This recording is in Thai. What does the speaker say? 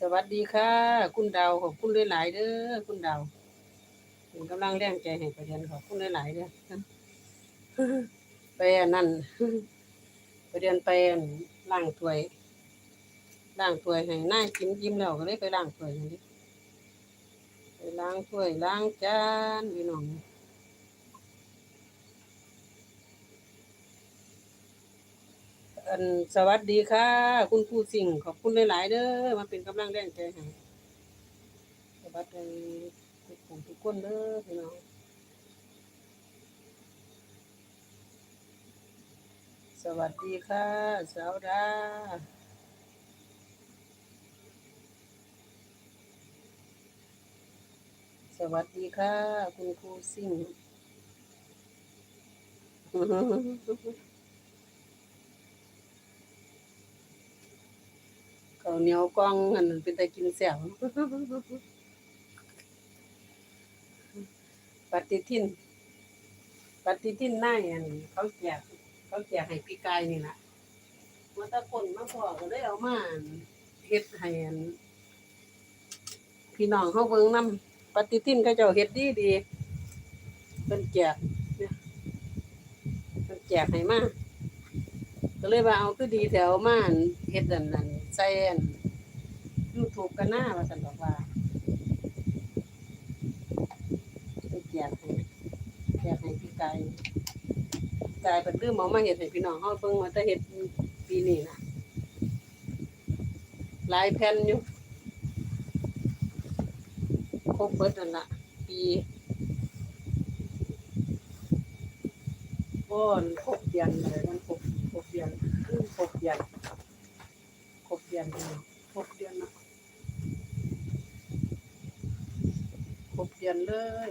สวัสดีค่ะ คุณดาวขอบคุณหลายๆเด้อคุณดาวเป็นกำลังแรงใจให้ประเด็นขอบคุณหลายๆเด้อไปนั่นประเด็นไปล้างถ้วยล้างถ้วยให้นายกินยิ้มแล้วก็เลยไปล้างถ้วยนั่นดิไปล้างถ้วยล้างจานพี่น้อง อันสวัสดีค่ะ คุณผู้สิ่งขอบคุณหลาย ๆเด้อมาเป็นกำลังแรงใจให้สวัสดีทุกคนทุกคนเด้อพี่น้องสวัสดีค่ะสาวดาสวัสดีค่ะ คุณครูสิ่งาวเหนียวกองอันนั้นเป็นแต่กินแซ่บปฏิทิน ปฏิทินหนายอันเขาแจกเขาแจกให้พี่กายนี่แหละมาตะคนมาพอก็เลยเอามาเฮ็ดให้อันพี่น้องเขาเบิ่งนํปฏิทินเขาเจ้าเฮ็ดดีดีเพิ่นแจกเนี่ยเพิ่นแจกให้มา ก็เลยว่าเอาคือดีแถวม่านเฮ็ดอันนั้นใส่อัน YouTube กันหน้าว่าซั่นบอกว่าไปแจกให้แจกให้พี่กายกายเพิ่นลืมอามาเฮ็ดให้พี่น้องเฮาเบิ่งว่าแต่เฮ็ดปีนี้นะหลายแผ่นอยู่ครบเบิดนั่นล่ะปีบ่อนครบเดือนเลยมัน เดือนครึ่งหกเดือนหกเดือนเลยหกเดือนนะหกเดือนเลย